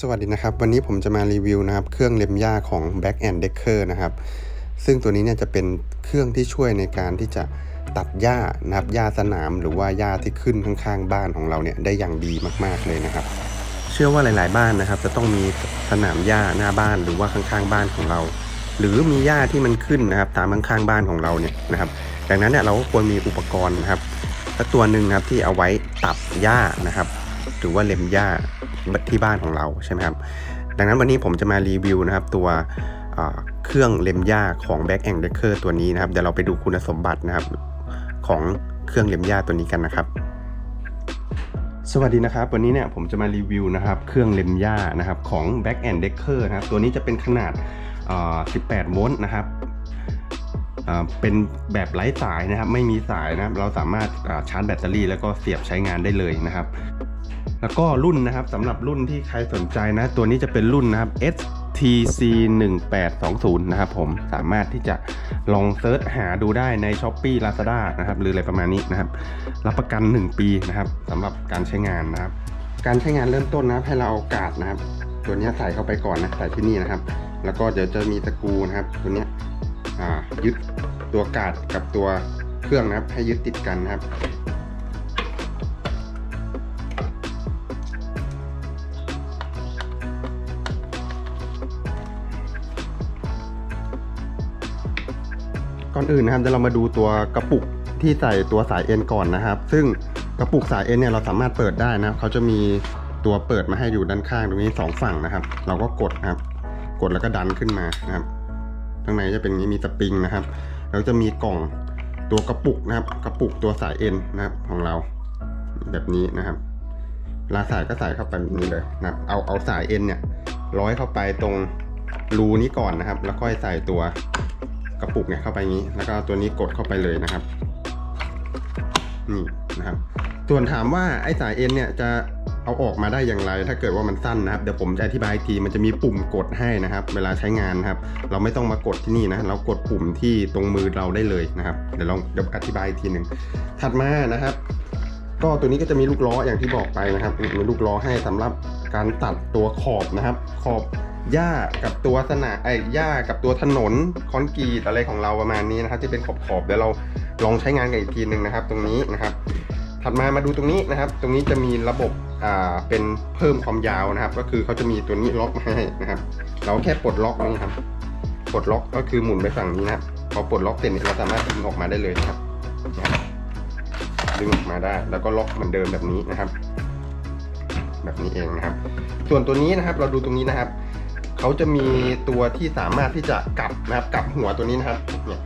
สวัสดีนะครับ วันนี้ผมจะมารีวิวนะครับเครื่องเล็มหญ้าของ Back and Decker นะครับ ซึ่งตัวนี้เนี่ยจะเป็นเครื่องที่ช่วยในการที่จะตัดหญ้านะครับหญ้าสนามหรือว่าหญ้าที่ขึ้นข้างๆ บ้านของเราเนี่ยได้อย่างดีมากๆเลยนะครับ เชื่อว่าหลายๆ บ้านนะครับ จะต้องมีสนามหญ้าหน้าบ้านหรือว่าข้างๆ บ้านของเรา หรือมีหญ้าที่มันขึ้นนะครับตามข้างๆบ้านของเราเนี่ยนะครับ ดังนั้นเนี่ยเราก็ควรมีอุปกรณ์นะครับสักตัวหนึ่งครับที่เอาไว้ตัดหญ้านะครับ หรือว่าเล็มหญ้าที่บ้านของเราใช่ไหมครับ ดังนั้นวันนี้ผมจะมารีวิวนะครับตัวเครื่องเล็มหญ้าของ Back and Decker ตัวนี้นะครับเดี๋ยวเราไปดูคุณสมบัตินะครับของเครื่องเล็มหญ้าตัวนี้กันนะครับ สวัสดีนะครับ วันนี้เนี่ยผมจะมารีวิวนะครับเครื่องเล็มหญ้านะครับของ Back and Decker นะครับตัวนี้จะเป็นขนาด 18 โวลต์นะครับเป็นแบบไร้สายนะครับ ไม่มีสายนะครับ เราสามารถชาร์จแบตเตอรี่แล้วก็เสียบใช้งานได้เลยนะครับ แล้วก็รุ่นนะครับสำหรับรุ่นที่ใครสนใจนะ ตัวนี้จะเป็นรุ่นนะครับ STC 1820นะครับผมสามารถที่จะลองเซิร์ชหาดูได้ใน s h อ p e e Lazada นะครับหรืออะไรประมาณนี้นะครับ รับประกัน 1 ปีนะครับสำหรับการใช้งานนะครับ การใช้งานเริ่มต้นนะครับให้เราเอากาดนะครับ ตัวนี้ใส่เข้าไปก่อนนะใส่ที่นี่นะครับ แล้วก็เดี๋ยวจะมีตะกูนะครับ ตัวนี้ยึดตัวกาดกับตัวเครื่องนะครับ ให้ยึดติดกันนะครับ ก่อนอื่นนะครับเดี๋ยวเรามาดูตัวกระปุกที่ใส่ตัวสายเอ็นก่อนนะครับ ซึ่งกระปุกสายเอ็นเนี่ยเราสามารถเปิดได้นะครับเขาจะมีตัวเปิดมาให้อยู่ด้านข้างตรงนี้สองฝั่งนะครับ เราก็กดนะครับ กดแล้วก็ดันขึ้นมานะครับข้างในจะเป็นนี้มีสปริงนะครับแล้วจะมีกล่องตัวกระปุกนะครับ กระปุกตัวสายเอ็นนะครับของเราแบบนี้นะครับเวลาใส่ก็ใส่เข้าไปแบบนี้เลยนะครับเอาเอาสายเอ็นเนี่ยร้อยเข้าไปตรงรูนี้ก่อนนะครับ แล้วค่อยใส่ตัว กระปุกเนี่ยเข้าไปงี้ แล้วก็ตัวนี้กดเข้าไปเลยนะครับ นี่นะครับ ส่วนถามว่าไอ้สายเอ็นเนี่ยจะเอาออกมาได้อย่างไร ถ้าเกิดว่ามันสั้นนะครับ เดี๋ยวผมจะอธิบายทีมันจะมีปุ่มกดให้นะครับ เวลาใช้งานนะครับ เราไม่ต้องมากดที่นี่นะ เรากดปุ่มที่ตรงมือเราได้เลยนะครับ เดี๋ยวลองเดี๋ยวอธิบายทีหนึ่งถัดมานะครับก็ตัวนี้ก็จะมีลูกล้ออย่างที่บอกไปนะครับมีลูกล้อให้สำหรับการตัดตัวขอบนะครับ ขอบ หญ้ากับตัวสนามไอ้หญ้ากับตัวถนนคอนกรีตอะไรของเราประมาณนี้นะครับ ที่เป็นขอบขอบๆเดี๋ยวเราลองใช้งานกันอีกทีหนึ่งนะครับ ตรงนี้นะครับ ถัดมามาดูตรงนี้นะครับ ตรงนี้จะมีระบบอ่าเป็นเพิ่มความยาวนะครับ ก็คือเขาจะมีตัวนี้ล็อกมาให้นะครับ เราแค่ปลดล็อกนี่ครับปลดล็อกก็คือหมุนไปฝั่งนี้นะครับพอปลดล็อกเสร็จเราสามารถดึงออกมาได้เลยนะครับดึงออกมาได้ แล้วก็ล็อกเหมือนเดิมแบบนี้นะครับ แบบนี้เองนะครับ ส่วนตัวนี้นะครับเราดูตรงนี้นะครับ เขาจะมีตัวที่สามารถที่จะกลับนะครับกลับหัวตัวนี้นะครับเนี่ย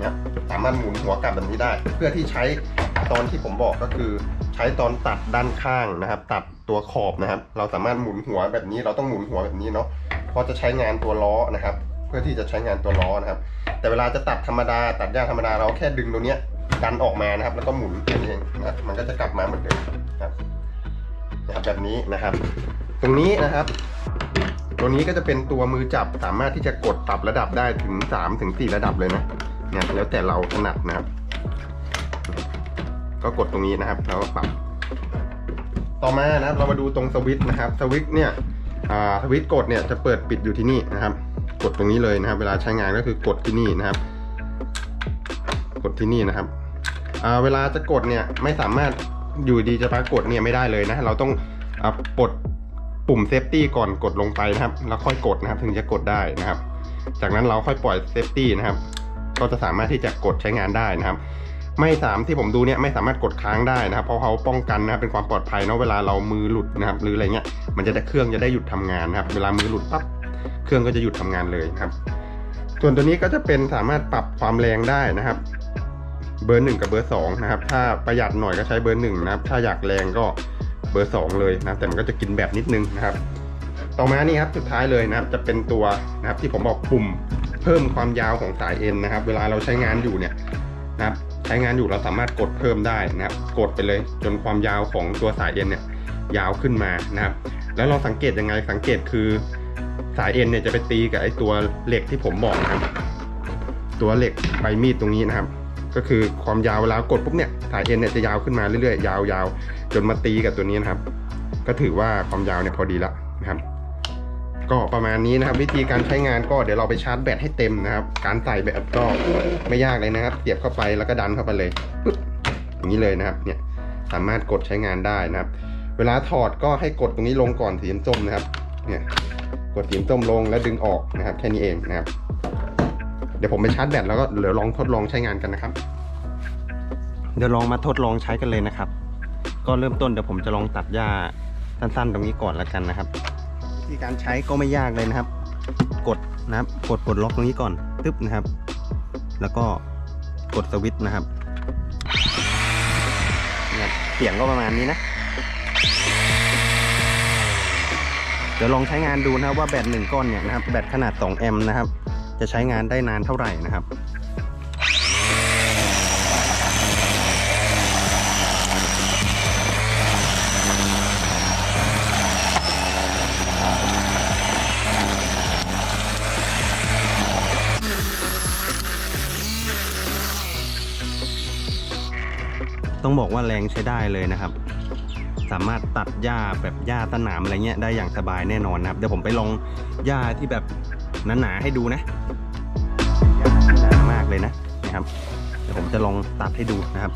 นี่ยสามารถหมุนหัวกลับแบบนี้ได้ เพื่อที่ใช้ตอนที่ผมบอกก็คือ ใช้ตอนตัดด้านข้างนะครับ ตัดตัวขอบนะครับ เราสามารถหมุนหัวแบบนี้ เราต้องหมุนหัวแบบนี้เนาะเพราะจะใช้งานตัวล้อนะครับ เพื่อที่จะใช้งานตัวล้อนะครับ แต่เวลาจะตัดธรรมดา ตัดหญ้าธรรมดาเราแค่ดึงตัวเนี้ยดันออกมานะครับ แล้วก็หมุนแค่นเองนะมันก็จะกลับมาเหมือนเดิมนะครับนะครับแบบนี้นะครับ ตรงนี้นะครับ ตัวนี้ก็จะเป็นตัวมือจับสามารถที่จะกดปรับระดับได้ถึง3ถึง4ระดับเลยนะเนี่ยแล้วแต่เราถนัดนะครับ ก็กดตรงนี้นะครับแล้วปรับ ต่อมานะครับเรามาดูตรงสวิตช์นะครับสวิตช์เนี่ยสวิตช์กดเนี่ยจะเปิดปิดอยู่ที่นี่นะครับ กดตรงนี้เลยนะครับ เวลาใช้งานก็คือกดที่นี่นะครับ กดที่นี่นะครับเวลาจะกดเนี่ยไม่สามารถอยู่ดีจะปรากฏเนี่ยไม่ได้เลยนะ เราต้องปลด ปุ่มเซฟตี้ก่อนกดลงไปนะครับ แล้วค่อยกดนะครับ ถึงจะกดได้นะครับ จากนั้นเราค่อยปล่อยเซฟตี้นะครับ ก็จะสามารถที่จะกดใช้งานได้นะครับ ไม่สามที่ผมดูเนี่ยไม่สามารถกดค้างได้นะครับ เพราะเขาป้องกันนะครับเป็นความปลอดภัยเนาะเวลาเรามือหลุดนะครับ หรืออะไรเงี้ยมันจะได้เครื่องจะได้หยุดทำงานนะครับ เวลามือหลุดปั๊บเครื่องก็จะหยุดทำงานเลยนะครับ ส่วนตัวนี้ก็จะเป็นสามารถปรับความแรงได้นะครับ เบอร์หนึ่งกับเบอร์สองนะครับ ถ้าประหยัดหน่อยก็ใช้เบอร์หนึ่งนะครับ ถ้าอยากแรงก็ เบอร์สองเลยนะแต่มันก็จะกินแบบนิดนึงนะครับ ต่อมานี่ครับสุดท้ายเลยนะครับจะเป็นตัวนะครับที่ผมบอกปุ่มเพิ่มความยาวของสายเอ็นนะครับ เวลาเราใช้งานอยู่เนี่ยนะครับใช้งานอยู่เราสามารถกดเพิ่มได้นะครับ กดไปเลยจนความยาวของตัวสายเอ็นเนี่ยยาวขึ้นมานะครับ แล้วเราสังเกตยังไงสังเกตคือสายเอ็นเนี่ยจะไปตีกับไอ้ตัวเหล็กที่ผมบอกนะครับ ตัวเหล็กใบมีดตรงนี้นะครับ ก็คือความยาวเวลากดปุ๊บเนี่ยสายเอ็นเนี่ยจะยาวขึ้นมาเรื่อยๆยาวๆจนมาตีกับตัวนี้นะครับ ก็ถือว่าความยาวเนี่ยพอดีละนะครับก็ประมาณนี้นะครับ วิธีการใช้งานก็เดี๋ยวเราไปชาร์จแบตให้เต็มนะครับ การใส่แบตก็ไม่ยากเลยนะครับเสียบเข้าไปแล้วก็ดันเข้าไปเลยปึ๊บอย่างนี้เลยนะครับเนี่ยสามารถกดใช้งานได้นะครับ เวลาถอดก็ให้กดตรงนี้ลงก่อนสีส้มนะครับเนี่ยกดสีส้มลงแล้วดึงออกนะครับ แค่นี้เองนะครับ เดี๋ยวผมไปชาร์จแบตแล้วก็เดี๋ยวลองทดลองใช้งานกันนะครับ เดี๋ยวลองมาทดลองใช้กันเลยนะครับ ก็เริ่มต้นเดี๋ยวผมจะลองตัดหญ้าสั้นๆ ตรงนี้ก่อนแล้วกันนะครับวิธีการใช้ก็ไม่ยากเลยนะครับ กดนะครับ กดปลดล็อกตรงนี้ก่อนตึ๊บนะครับ แล้วก็กดสวิตช์นะครับเนี่ยเสียงก็ประมาณนี้นะ เดี๋ยวลองใช้งานดูนะครับว่าแบตหนึ่งก้อนเนี่ยนะครับแบตขนาด 2 แอมป์นะครับ จะใช้งานได้นานเท่าไหร่นะครับต้องบอกว่าแรงใช้ได้เลยนะครับ สามารถตัดหญ้าแบบหญ้าสนามอะไรเงี้ยได้อย่างสบายแน่นอนนะครับ เดี๋ยวผมไปลองหญ้าที่แบบหนาๆให้ดูนะ เลยนะนะครับเดี๋ยวผมจะลองตัดให้ดูนะครับ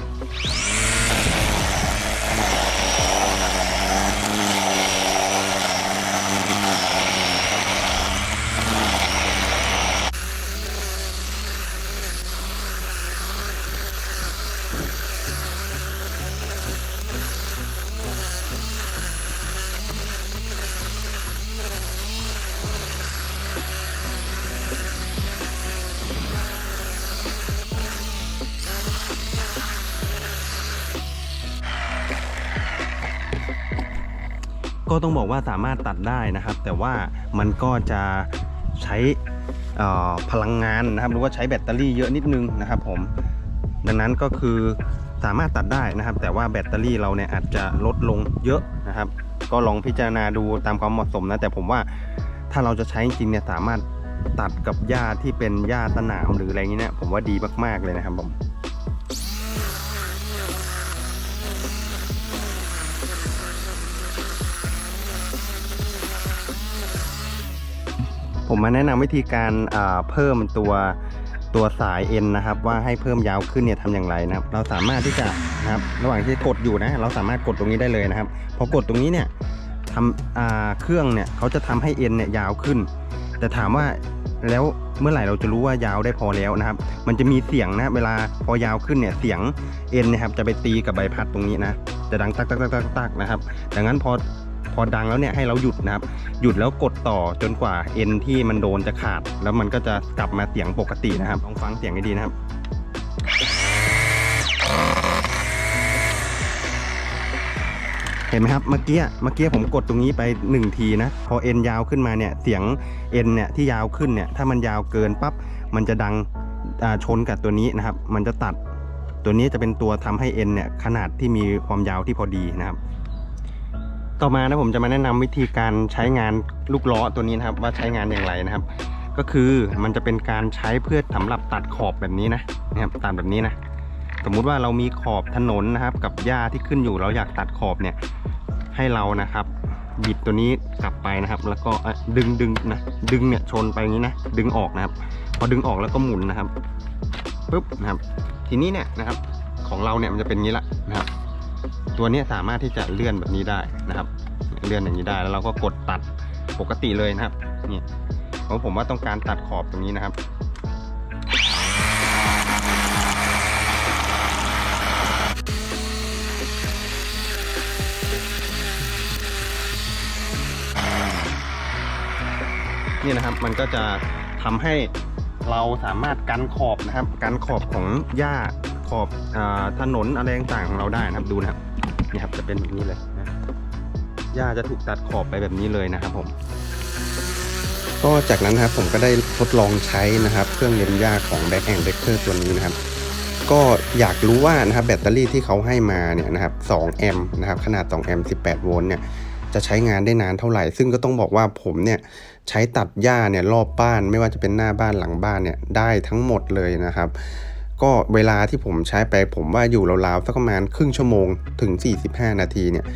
ก็ต้องบอกว่าสามารถตัดได้นะครับ แต่ว่ามันก็จะใช้พลังงานนะครับ หรือว่าใช้แบตเตอรี่เยอะนิดนึงนะครับ ผมดังนั้นก็คือสามารถตัดได้นะครับ แต่ว่าแบตเตอรี่เราเนี่ยอาจจะลดลงเยอะนะครับ ก็ลองพิจารณาดูตามความเหมาะสมนะแต่ผมว่าถ้าเราจะใช้จริงเนี่ยสามารถตัดกับหญ้าที่เป็นหญ้าสนามหรืออะไรอย่างเงี้ยเนี่ยผมว่าดีมากๆเลยนะครับผม ผมมาแนะนำวิธีการเพิ่มตัวตัวสายเอ็นนะครับ ว่าให้เพิ่มยาวขึ้นเนี่ยทำอย่างไรนะครับ เราสามารถที่จะนะครับ ระหว่างที่กดอยู่นะ เราสามารถกดตรงนี้ได้เลยนะครับ พอกดตรงนี้เนี่ยทำเครื่องเนี่ยเขาจะทำให้เอ็นเนี่ยยาวขึ้น แต่ถามว่าแล้วเมื่อไหร่เราจะรู้ว่ายาวได้พอแล้วนะครับ มันจะมีเสียงนะ เวลาพอยาวขึ้นเนี่ยเสียงเอ็นนะครับจะไปตีกับใบพัดตรงนี้นะจะดังตักตักตักตักตักนะครับ ดังนั้นพอ พอดังแล้วเนี่ยให้เราหยุดนะครับ หยุดแล้วกดต่อจนกว่าเอ็นที่มันโดนจะขาด แล้วมันก็จะกลับมาเสียงปกตินะครับลองฟังเสียงให้ดีนะครับเห็นไหมครับเมื่อกี้เมื่อกี้ผมกดตรงนี้ไป 1 ทีนะ พอเอ็นยาวขึ้นมาเนี่ยเสียงเอ็นเนี่ยที่ยาวขึ้นเนี่ยถ้ามันยาวเกินปั๊บมันจะดังชนกับตัวนี้นะครับ มันจะตัดตัวนี้จะเป็นตัวทำให้เอ็นเนี่ยขนาดที่มีความยาวที่พอดีนะครับ ต่อมานะผมจะมาแนะนำวิธีการใช้งานลูกล้อตัวนี้นะครับ ว่าใช้งานอย่างไรนะครับ ก็คือมันจะเป็นการใช้เพื่อสำหรับตัดขอบแบบนี้นะนะครับตัดแบบนี้นะสมมุติว่าเรามีขอบถนนนะครับ กับหญ้าที่ขึ้นอยู่เราอยากตัดขอบเนี่ยให้เรานะครับหยิบตัวนี้กลับไปนะครับ แล้วก็ดึงดึงนะดึงเนี่ยชนไปอย่างนี้นะดึงออกนะครับ พอดึงออกแล้วก็หมุนนะครับปุ๊บนะครับ ทีนี้เนี่ยนะครับของเราเนี่ยมันจะเป็นงนี้ละนะครับ ตัวนี้สามารถที่จะเลื่อนแบบนี้ได้นะครับ เลื่อนอย่างนี้ได้แล้วเราก็กดตัดปกติเลยนะครับนี่เพราะผมว่าต้องการตัดขอบตรงนี้นะครับนี่นะครับมันก็จะทำให้เราสามารถกันขอบนะครับกันขอบของหญ้าขอบอถนนอะไรต่างๆของเราได้นะครับดูนะครับ นี่ครับจะเป็นแบบนี้เลยนะหญ้าจะถูกตัดขอบไปแบบนี้เลยนะครับผมก็จากนั้นนะครับผมก็ได้ทดลองใช้นะครับ เครื่องเล็มหญ้าของ Back and Decker ตัวนี้นะครับ ก็อยากรู้ว่านะครับแบตเตอรี่ที่เขาให้มาเนี่ยนะครับ2แอมป์นะครับขนาด2แอมป์18 โวลต์เนี่ยจะใช้งานได้นานเท่าไหร่ ซึ่งก็ต้องบอกว่าผมเนี่ยใช้ตัดหญ้าเนี่ยรอบบ้าน ไม่ว่าจะเป็นหน้าบ้านหลังบ้านเนี่ยได้ทั้งหมดเลยนะครับ ก็เวลาที่ผมใช้ไปผมว่าอยู่ราวๆสักประมาณครึ่งชั่วโมงถึง 45 นาทีเนี่ย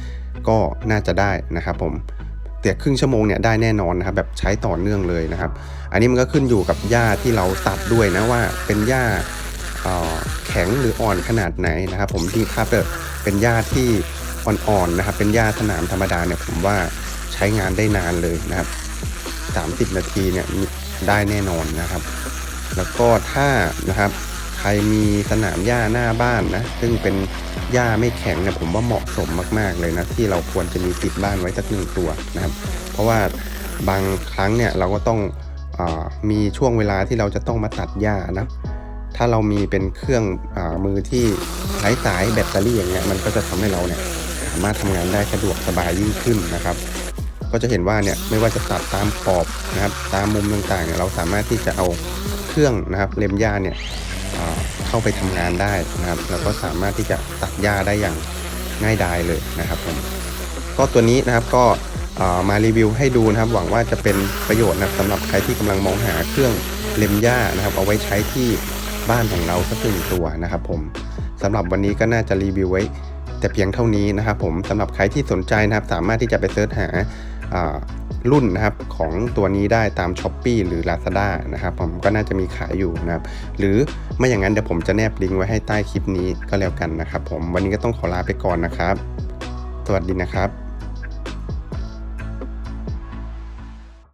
ก็น่าจะได้นะครับผมแต่ครึ่งชั่วโมงเนี่ยได้แน่นอนนะครับแบบใช้ต่อเนื่องเลยนะครับ อันนี้มันก็ขึ้นอยู่กับหญ้าที่เราตัดด้วยนะว่าเป็นหญ้าแข็งหรืออ่อนขนาดไหนนะครับ ผมที่ถ้าเป็นหญ้าที่อ่อนๆนะครับ เป็นหญ้าสนามธรรมดาเนี่ยผมว่าใช้งานได้นานเลยนะครับ 30 นาทีเนี่ยได้แน่นอนนะครับ แล้วก็ถ้านะครับ รมีสนามหญ้าหน้าบ้านนะ ซึ่งเป็นหญ้าไม่แข็งเนี่ยผมว่าเหมาะสมมาก ๆ เลยนะ ที่เราควรจะมีติดบ้านไว้สักหนึ่งตัวนะครับ เพราะว่าบางครั้งเนี่ยเราก็ต้องอมีช่วงเวลาที่เราจะต้องมาตัดหญ้านะถ้าเรามีเป็นเครื่องอมือที่ใช้สายแบตเตอรี่อย่างเงี้ยมันก็จะทำให้เราเนี่ยสามารถทำงานได้สะดวกสบายยิ่งขึ้นนะครับ ก็จะเห็นว่าเนี่ยไม่ว่าจะตัดตามขอบนะครับ ตามมุมต่างๆเนี่ยเราสามารถที่จะเอาเครื่องนะครับเล็มหญ้าเนี่ย เข้าไปทำงานได้นะครับ แล้วก็สามารถที่จะตัดหญ้าได้อย่างง่ายดายเลยนะครับผมก็ตัวนี้นะครับก็มารีวิวให้ดูนะครับ หวังว่าจะเป็นประโยชน์นะครับสำหรับใครที่กำลังมองหาเครื่องเล็มหญ้านะครับ เอาไว้ใช้ที่บ้านของเราสักหนึ่งตัวนะครับ ผมสำหรับวันนี้ก็น่าจะรีวิวไว้ แต่เพียงเท่านี้นะครับ ผมสำหรับใครที่สนใจนะครับ สามารถที่จะไปเสิร์ชหา รุ่นนะครับของตัวนี้ได้ตาม s h อ p e e หรือ Lazada นะครับผมก็น่าจะมีขายอยู่นะครับหรือไม่อย่างนั้นเดี๋ยวผมจะแนบลิงก์ไว้ให้ใต้คลิปนี้ก็แล้วกันนะครับผมวันนี้ก็ต้องขอลาไปก่อนนะครับ สวัสดีนะครับ